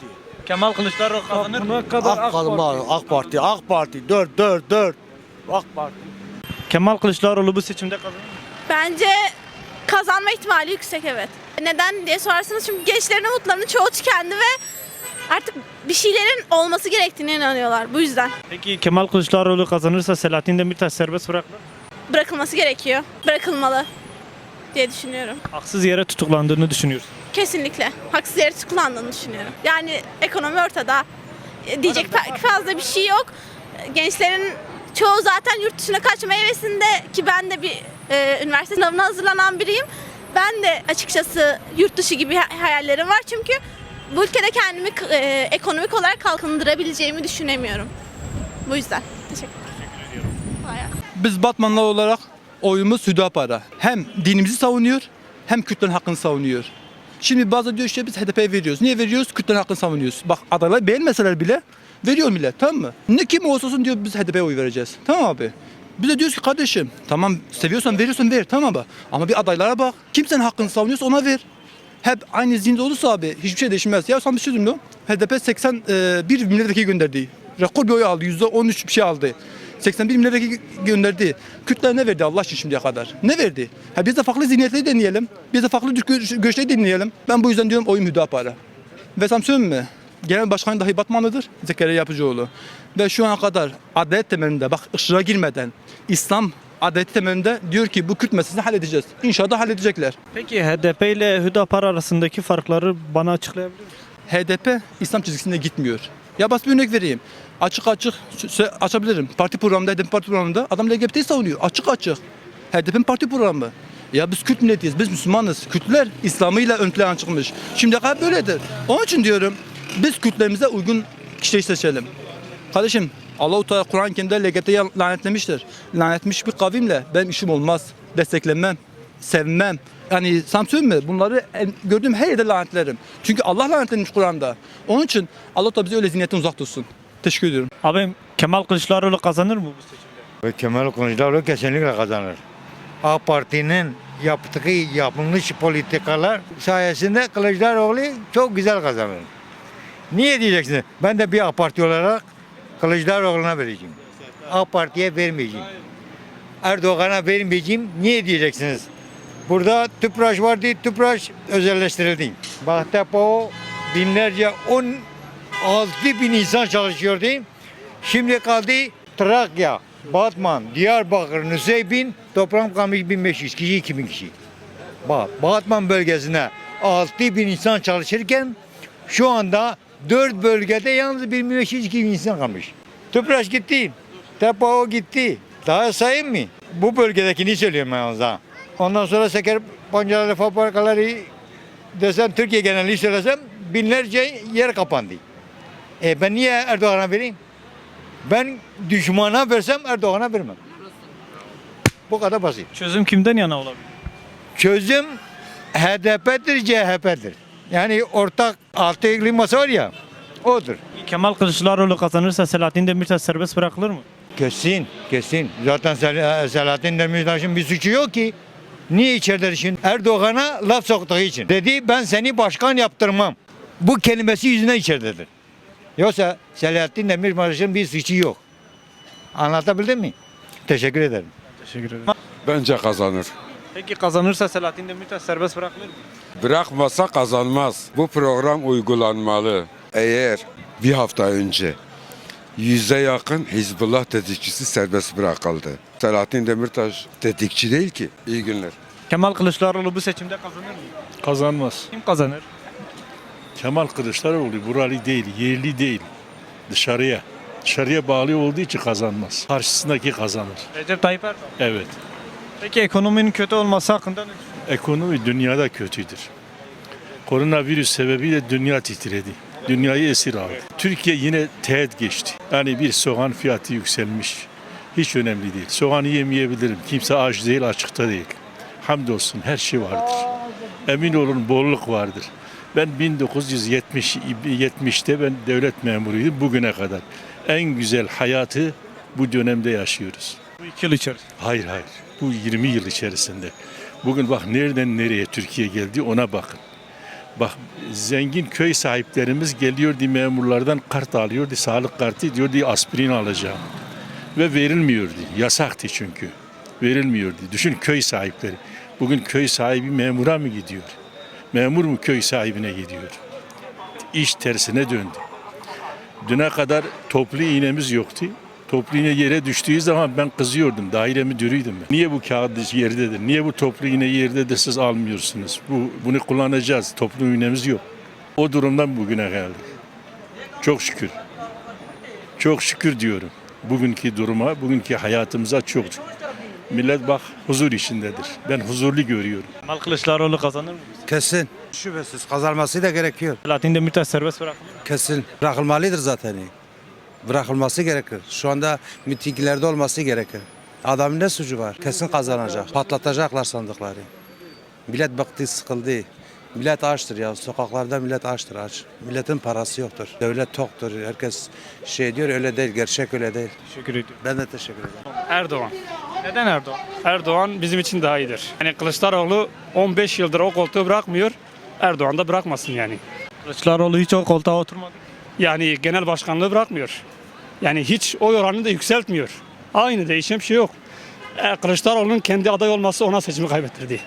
Parti. Kemal Kılıçdaroğlu kazanır mı? Buna kadar AK, Parti. AK Parti. AK Parti. 4 4 4. AK Parti. Kemal Kılıçdaroğlu bu seçimde kazanır mı? Bence kazanma ihtimali yüksek evet. Neden diye sorarsanız çünkü gençlerin umutlarının çoğu tükendi ve artık bir şeylerin olması gerektiğine inanıyorlar. Bu yüzden Peki Kemal Kılıçdaroğlu kazanırsa Selahattin Demirtaş serbest bırakılır mı? bırakılması gerekiyor. Bırakılmalı diye düşünüyorum. Haksız yere tutuklandığını düşünüyorsun. Kesinlikle. Haksız yere tutuklandığını düşünüyorum. Yani ekonomi ortada. E, Diyecek fa- fazla bir şey yok. E, Gençlerin çoğu zaten yurt dışına kaçma hevesinde ki ben de bir e, üniversite sınavına hazırlanan biriyim. Ben de açıkçası yurt dışı gibi ha- hayallerim var çünkü bu ülkede kendimi k- e, ekonomik olarak kalkındırabileceğimi düşünemiyorum. Bu yüzden. Teşekkür ederim. Bayağı. Biz Batmanlı olarak oyumuz Hüdapar'a. Hem dinimizi savunuyor hem Kürtlerin hakkını savunuyor. Şimdi bazı diyor işte biz HDP'ye veriyoruz. Niye veriyoruz? Kürtlerin hakkını savunuyoruz. Bak adaylar beğenmeseler bile veriyor millet tamam mı? Ne kim olursa olsun diyor biz HDP'ye oy vereceğiz. Tamam abi. Biz de diyoruz ki kardeşim tamam seviyorsan veriyorsan ver tamam mı? Ama bir adaylara bak. Kimsenin hakkını savunuyorsa ona ver. Hep aynı zinde olursa abi hiçbir şey değişmez. Ya sana bir şey mi? HDP 81 milletvekili gönderdi. Rekor bir oy aldı. %13 bir şey aldı. 81 milletvekili gönderdi. Kürtler ne verdi Allah için şimdiye kadar? Ne verdi? Ha biz de farklı zihniyetleri deneyelim. Biz de farklı görüş- görüşleri dinleyelim. Ben bu yüzden diyorum oyum Hüdapar'a. Ve söyleyeyim mi? Genel başkan dahi Batmanlıdır. Zekeriya Yapıcıoğlu. Ve şu ana kadar adalet temelinde bak ışığa girmeden İslam adalet temelinde diyor ki bu Kürt meselesini halledeceğiz. İnşallah halledecekler. Peki HDP ile Hüdapar arasındaki farkları bana açıklayabilir misin? HDP İslam çizgisinde gitmiyor. Ya basit bir örnek vereyim. Açık açık açabilirim. Parti programında, HDP parti programında adam LGBT'yi savunuyor. Açık açık. HDP'nin parti programı. Ya biz Kürt milletiyiz, biz Müslümanız. Kürtler İslam'ıyla ön plana çıkmış. Şimdiye kadar böyledir. Onun için diyorum biz Kürtlerimize uygun kişiyi seçelim. Kardeşim Allah-u Teala Kur'an-ı Kerim'de LGBT'yi lanetlemiştir. Lanetmiş bir kavimle benim işim olmaz. Desteklemem, sevmem. Yani söyleyeyim mi? Bunları gördüğüm her yerde lanetlerim. Çünkü Allah lanetlemiş Kur'an'da. Onun için Allah da bizi öyle zihniyetten uzak tutsun. Teşekkür ediyorum. Abim Kemal Kılıçdaroğlu kazanır mı bu seçimde? Ve Kemal Kılıçdaroğlu kesinlikle kazanır. AK Parti'nin yaptığı yapılmış politikalar sayesinde Kılıçdaroğlu çok güzel kazanır. Niye diyeceksiniz? Ben de bir AK Parti olarak Kılıçdaroğlu'na vereceğim. AK Parti'ye vermeyeceğim. Erdoğan'a vermeyeceğim. Niye diyeceksiniz? Burada tüpraş vardı, tüpraş özelleştirildi. Bahtapao binlerce 16 bin insan çalışıyordu. Şimdi kaldı Trakya, Batman, Diyarbakır, Nusaybin toplam kalmış 1500 kişi, 2000 kişi. Bak, Batman bölgesine 6000 bin insan çalışırken şu anda 4 bölgede yalnız 1500 2 bin insan kalmış. Tüpraş gitti, Tepao gitti. Daha sayayım mı? Bu bölgedekini söylüyorum o zaman. Ondan sonra şeker pancarları, fabrikaları desem Türkiye genelini söylesem binlerce yer kapandı. E ben niye Erdoğan'a vereyim? Ben düşmana versem Erdoğan'a vermem. Bu kadar basit. Çözüm kimden yana olabilir? Çözüm HDP'dir, CHP'dir. Yani ortak altı iklim masa var ya, odur. Kemal Kılıçdaroğlu kazanırsa Selahattin Demirtaş serbest bırakılır mı? Kesin, kesin. Zaten Sel- Selahattin Demirtaş'ın bir suçu yok ki. Niye içeride şimdi? Erdoğan'a laf soktuğu için. Dedi ben seni başkan yaptırmam. Bu kelimesi yüzünden içeridedir. Yoksa Selahattin Demirtaş'ın bir suçu yok. Anlatabildim mi? Teşekkür ederim. Teşekkür ederim. Bence kazanır. Peki kazanırsa Selahattin Demirtaş serbest bırakılır mı? Bırakmasa kazanmaz. Bu program uygulanmalı. Eğer bir hafta önce yüze yakın Hizbullah tetikçisi serbest bırakıldı. Selahattin Demirtaş tetikçi değil ki. İyi günler. Kemal Kılıçdaroğlu bu seçimde kazanır mı? Kazanmaz. Kim kazanır? Kemal Kılıçdaroğlu buralı değil, yerli değil. Dışarıya. Dışarıya bağlı olduğu için kazanmaz. Karşısındaki kazanır. Recep Tayyip Erdoğan. Evet. Peki ekonominin kötü olması hakkında ne düşünüyorsun? Ekonomi dünyada kötüdür. Koronavirüs sebebiyle dünya titredi. Dünyayı esir aldı. Türkiye yine teğet geçti. Yani bir soğan fiyatı yükselmiş. Hiç önemli değil. Soğanı yemeyebilirim. Kimse aç değil, açıkta değil. Hamdolsun her şey vardır. Emin olun bolluk vardır. Ben 1970 70'te ben devlet memuruydum bugüne kadar. En güzel hayatı bu dönemde yaşıyoruz. Bu iki yıl içerisinde. Hayır hayır. Bu 20 yıl içerisinde. Bugün bak nereden nereye Türkiye geldi ona bakın. Bak zengin köy sahiplerimiz geliyordu memurlardan kart alıyordu, sağlık kartı diyordu aspirin alacağım. Ve verilmiyordu. Yasaktı çünkü. Verilmiyordu. Düşün köy sahipleri. Bugün köy sahibi memura mı gidiyor? Memur mu köy sahibine gidiyor? İş tersine döndü. Düne kadar toplu iğnemiz yoktu. Toplu iğne yere düştüğü zaman ben kızıyordum. Daire müdürüydüm ben. Niye bu kağıt yerdedir? Niye bu toplu iğne yerdedir siz almıyorsunuz? Bu, bunu kullanacağız. Toplu iğnemiz yok. O durumdan bugüne geldik. Çok şükür. Çok şükür diyorum. Bugünkü duruma, bugünkü hayatımıza çok şükür. Millet bak huzur içindedir. Ben huzurlu görüyorum. Kemal Kılıçdaroğlu kazanır mı? Kesin. Şüphesiz kazanması da gerekiyor. Selahattin Demirtaş serbest bırakılır? Kesin. Bırakılmalıdır zaten. Bırakılması gerekir. Şu anda mitinglerde olması gerekir. Adamın ne suçu var? Kesin kazanacak. Patlatacaklar sandıkları. Millet bıktı, sıkıldı. Millet açtır ya. Sokaklarda millet açtır aç. Milletin parası yoktur. Devlet toktur. Herkes şey diyor öyle değil. Gerçek öyle değil. Teşekkür ediyorum. Ben de teşekkür ederim. Erdoğan. Neden Erdoğan? Erdoğan bizim için daha iyidir. Yani Kılıçdaroğlu 15 yıldır o koltuğu bırakmıyor. Erdoğan da bırakmasın yani. Kılıçdaroğlu hiç o koltuğa oturmadı. Yani genel başkanlığı bırakmıyor. Yani hiç oy oranını da yükseltmiyor. Aynı değişen bir şey yok. E, Kılıçdaroğlu'nun kendi aday olması ona seçimi kaybettirdi.